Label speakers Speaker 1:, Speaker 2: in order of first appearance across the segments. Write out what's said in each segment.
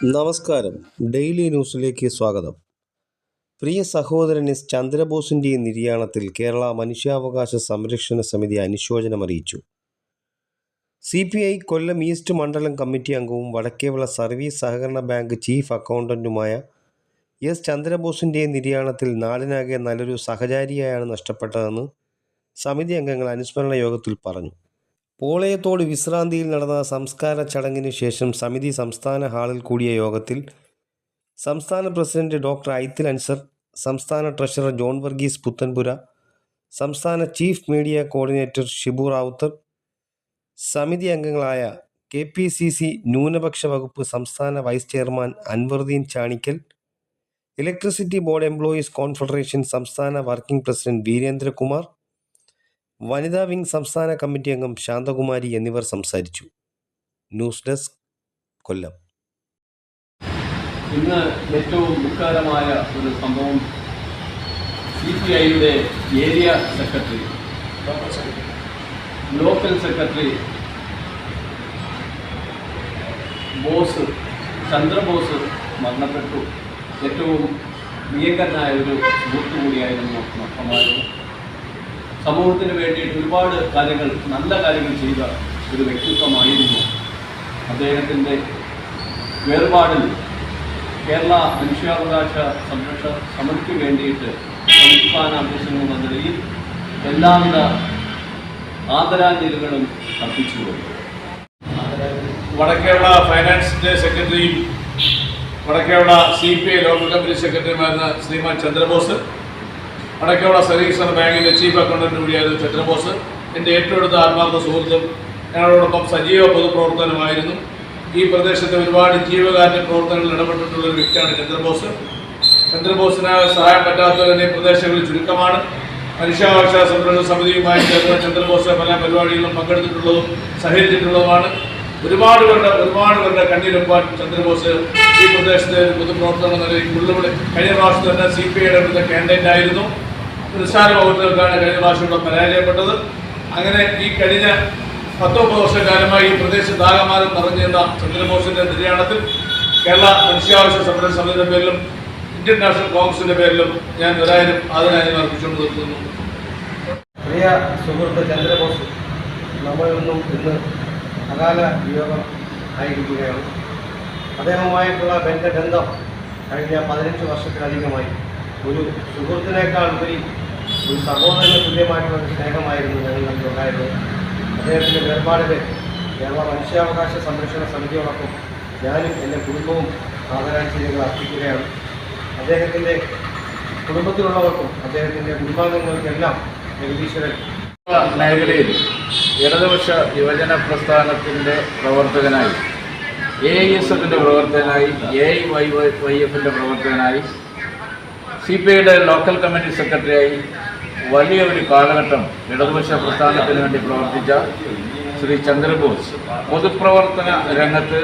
Speaker 1: നമസ്കാരം. ഡെയിലി ന്യൂസിലേക്ക് സ്വാഗതം. പ്രിയ സഹോദരൻ എസ് ചന്ദ്രബോസിന്റെ നിര്യാണത്തിൽ കേരള മനുഷ്യാവകാശ സംരക്ഷണ സമിതി അനുശോചനം അറിയിച്ചു. C P I Kollam east മണ്ഡലം കമ്മിറ്റി അംഗവും വടക്കേവിള സർവീസ് സഹകരണ ബാങ്ക് ചീഫ് അക്കൗണ്ടന്റുമായ എസ് ചന്ദ്രബോസിന്റെ നിര്യാണത്തിൽ നാടിനാകെ നല്ലൊരു സഹചാരിയായാണ് നഷ്ടപ്പെട്ടതെന്ന് സമിതി അംഗങ്ങൾ അനുസ്മരണ യോഗത്തിൽ പറഞ്ഞു. പോളയത്തോട് വിശ്രാന്തിയിൽ നടന്ന സംസ്കാര ചടങ്ങിന് ശേഷം സമിതി സംസ്ഥാന ഹാളിൽ കൂടിയ യോഗത്തിൽ സംസ്ഥാന പ്രസിഡന്റ് ഡോക്ടർ ഐത്തിൽ അൻസർ സംസ്ഥാന ട്രഷറർ ജോൺ വർഗീസ് പുത്തൻപുര സംസ്ഥാന chief media coordinator Shibu Rawther സമിതി അംഗങ്ങളായ കെ പി സി സി ന്യൂനപക്ഷ വകുപ്പ് സംസ്ഥാന vice chairman Anvardeen Chanikkal electricity board employees confederation സംസ്ഥാന വർക്കിംഗ് പ്രസിഡന്റ് വീരേന്ദ്രകുമാർ വനിതാ വിംഗ് സംസ്ഥാന കമ്മിറ്റി അംഗം ശാന്തകുമാരി എന്നിവർ സംസാരിച്ചു. News desk Kollam.
Speaker 2: ഇന്ന് ഏറ്റവും ദുഃഖകരമായ ഒരു സംഭവം സി പി ഐയുടെ area secretary local secretary Bose Chandrabose മരണപ്പെട്ടു. ഏറ്റവും പ്രിയങ്കരനായ ഒരു ബൂത്ത് കൂടിയായിരുന്നു നഷ്ടമായത് സമൂഹത്തിന് വേണ്ടിയിട്ട് ഒരുപാട് കാര്യങ്ങൾ നല്ല കാര്യങ്ങൾ ചെയ്ത ഒരു വ്യക്തിത്വമായിരുന്നു. അദ്ദേഹത്തിന്റെ വേർപാടിൽ കേരള മനുഷ്യാവകാശ സംരക്ഷ സമിതിക്ക് വേണ്ടിയിട്ട് സംസ്ഥാന അധ്യക്ഷൻ എന്ന നിലയിൽ എല്ലാവിധ ആദരാഞ്ജലികളും അർപ്പിച്ചു
Speaker 3: വടക്കേവിള ഫൈനാൻസിന്റെ സെക്രട്ടറിയും Vadakkevila C P I local company സെക്രട്ടറിയുമായിരുന്ന Shriman Chandrabose Vadakkevila service ബാങ്കിന്റെ ചീഫ് അക്കൗണ്ടന്റ് കൂടിയായിരുന്നു ചന്ദ്രബോസ് എന്റെ ഏറ്റവും അടുത്ത ആത്മാർത്ഥ സുഹൃത്തും ഞങ്ങളോടൊപ്പം സജീവ പൊതുപ്രവർത്തനമായിരുന്നു ഈ പ്രദേശത്തെ ഒരുപാട് ജീവകാരുണ്യ പ്രവർത്തനങ്ങളിൽ ഇടപെട്ടിട്ടുള്ള ഒരു വ്യക്തിയാണ് ചന്ദ്രബോസ് ചന്ദ്രബോസിന് സഹായം പറ്റാത്തവരെ പ്രദേശങ്ങളിൽ ചുരുക്കമാണ്. മനുഷ്യാവകാശ സംരക്ഷണ സമിതിയുമായി ചേർന്ന് ചന്ദ്രബോസ് പല പരിപാടികളിലും പങ്കെടുത്തിട്ടുള്ളതും സഹകരിച്ചിട്ടുള്ളതുമാണ്. ഒരുപാട് പേരുടെ ഒരുപാട് പേരുടെ കണ്ണീരൊപ്പാൻ ചന്ദ്രബോസ് ഈ പ്രദേശത്തെ പൊതുപ്രവർത്തനം നിലയിൽ മുള്ളുവിളി കഴിഞ്ഞ പ്രാവശ്യം തന്നെ സി പി ഐയുടെ അടുത്ത കാൻഡിഡേറ്റ് ആയിരുന്നു. നിസ്സാര വകുപ്പുകൾക്കാണ് കഴിഞ്ഞ പ്രാവശ്യം ഇവിടെ പരാജയപ്പെട്ടത്. അങ്ങനെ ഈ കഴിഞ്ഞ പത്തൊമ്പത് വർഷക്കാലമായി ഈ പ്രദേശത്താകമാനം നിറഞ്ഞിരുന്ന ചന്ദ്രബോസിന്റെ നിര്യാണത്തിൽ കേരള മനുഷ്യാവശ്യ സംരക്ഷണ സമിതിയുടെ പേരിലും ഇന്ത്യൻ നാഷണൽ കോൺഗ്രസിന്റെ പേരിലും ഞാൻ ഏതായാലും ആദരായി അർപ്പിച്ചുകൊണ്ട് നിർത്തുന്നു.
Speaker 4: പ്രിയ സുഹൃത്ത് ചന്ദ്രബോസ് നമ്മളൊന്നും ഇന്ന് അകാല വിയോഗം ആയിരിക്കുകയാണ്. അദ്ദേഹവുമായിട്ടുള്ള ബന്ധ ബന്ധം കഴിഞ്ഞ പതിനഞ്ച് വർഷത്തിലധികമായി. ഒരു സുഹൃത്തിനേക്കാൾ ഉപരി ഒരു സഹോദരന് തുല്യമായിട്ടുള്ള സ്നേഹമായിരുന്നു ഞങ്ങൾ ഉണ്ടായിരുന്നത് അദ്ദേഹത്തിന്റെ വേർപാടിൽ കേരള മനുഷ്യാവകാശ സംരക്ഷണ സമിതിയോടൊപ്പം ഞാനും എന്റെ കുടുംബവും ആദരാഞ്ജലികൾ അർപ്പിക്കുകയാണ്. അദ്ദേഹത്തിന്റെ കുടുംബത്തിലുള്ളവർക്കും അദ്ദേഹത്തിന്റെ കുടുംബാംഗങ്ങൾക്കെല്ലാം ജഗദീശ്വരൻ
Speaker 5: മേഖലയിൽ ഇടതുപക്ഷ യുവജന പ്രസ്ഥാനത്തിന്റെ പ്രവർത്തകനായി എ ഐ എസ് എഫിന്റെ പ്രവർത്തകനായി എ ഐ വൈ വൈ എഫിന്റെ പ്രവർത്തകനായി സി പി ഐയുടെ ലോക്കൽ കമ്മിറ്റി സെക്രട്ടറിയായി വലിയ ഒരു കാലഘട്ടം ഇടതുപക്ഷ പ്രസ്ഥാനത്തിന് വേണ്ടി പ്രവർത്തിച്ച ശ്രീ ചന്ദ്രബോസ് പൊതുപ്രവർത്തന രംഗത്ത്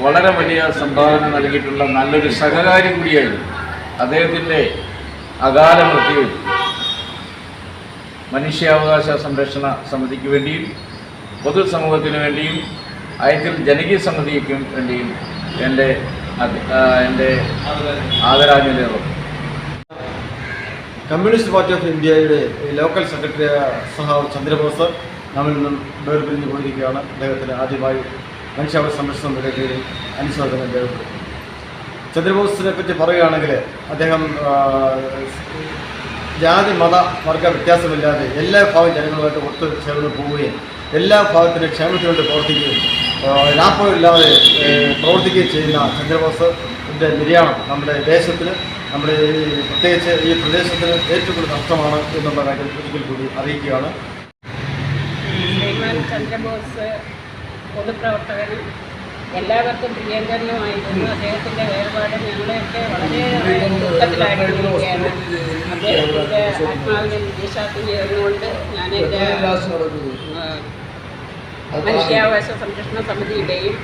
Speaker 5: വളരെ വലിയ സംഭാവന നൽകിയിട്ടുള്ള നല്ലൊരു സഹകാരി കൂടിയായിരുന്നു. അദ്ദേഹത്തിന്റെ അകാല മൃത്യു മനുഷ്യാവകാശ സംരക്ഷണ സമിതിക്ക് വേണ്ടിയും പൊതുസമൂഹത്തിന് വേണ്ടിയും അയത്തിൽ ജനകീയ സമിതിക്കും വേണ്ടിയും എന്റെ എന്റെ ആദരാഞ്ജലി
Speaker 4: കമ്മ്യൂണിസ്റ്റ് പാർട്ടി ഓഫ് ഇന്ത്യയുടെ ലോക്കൽ സെക്രട്ടറി സഹാവ് ചന്ദ്രബോസ് നമ്മിൽ നിന്നും വേർപിരിഞ്ഞു പോയിരിക്കുകയാണ്. അദ്ദേഹത്തിന് ആദ്യമായി മനുഷ്യാവകാശ സംരക്ഷണം കീഴിൽ അനുശോചനം രേഖപ്പെടുത്തി ചന്ദ്രബോസിനെ പറ്റി പറയുകയാണെങ്കിൽ അദ്ദേഹം ജാതി മത വർഗ വ്യത്യാസമില്ലാതെ എല്ലാ ഭാഗം ജനങ്ങളുമായിട്ട് ഒത്തു ചേർന്ന് പോവുകയും എല്ലാ ഭാഗത്തിന്റെ ക്ഷേമത്തിനുവേണ്ടി പ്രവർത്തിക്കുകയും ലാഭമില്ലാതെ പ്രവർത്തിക്കുകയും ചെയ്യുന്ന ചന്ദ്രബോസിന്റെ നിര്യാണം നമ്മുടെ ദേശത്തിന് നമ്മുടെ ഈ പ്രത്യേകിച്ച് ഈ പ്രദേശത്തിന് ഏറ്റവും കൂടുതൽ നഷ്ടമാണ് എന്നുള്ള കാര്യം ഒരിക്കൽ കൂടി അറിയിക്കുകയാണ്.
Speaker 6: ചന്ദ്രബോസ് പൊതുപ്രവർത്തകൻ എല്ലാവർക്കും പ്രിയങ്കരനുമായിരുന്നു. അദ്ദേഹത്തിന്റെ വേർപാട് ഞങ്ങളെയൊക്കെ വളരെ ദുഃഖത്തിലായിരിക്കുകയാണ്. അദ്ദേഹത്തിന്റെ ആത്മാവിനെ നിശാസ്തി ചേർന്നുകൊണ്ട് ഞാൻ എന്റെ മനുഷ്യാവകാശ സംരക്ഷണ സമിതിയുടെയും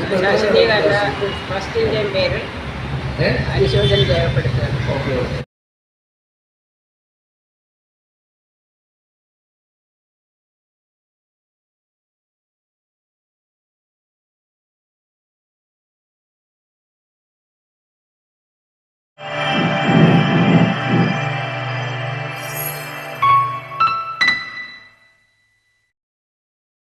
Speaker 6: சசிகலா ஃபஸ்ட் இந்தியன் பேரில் அனுசோதனை தேவைப்படுகிறது ஓகே
Speaker 7: Thank you.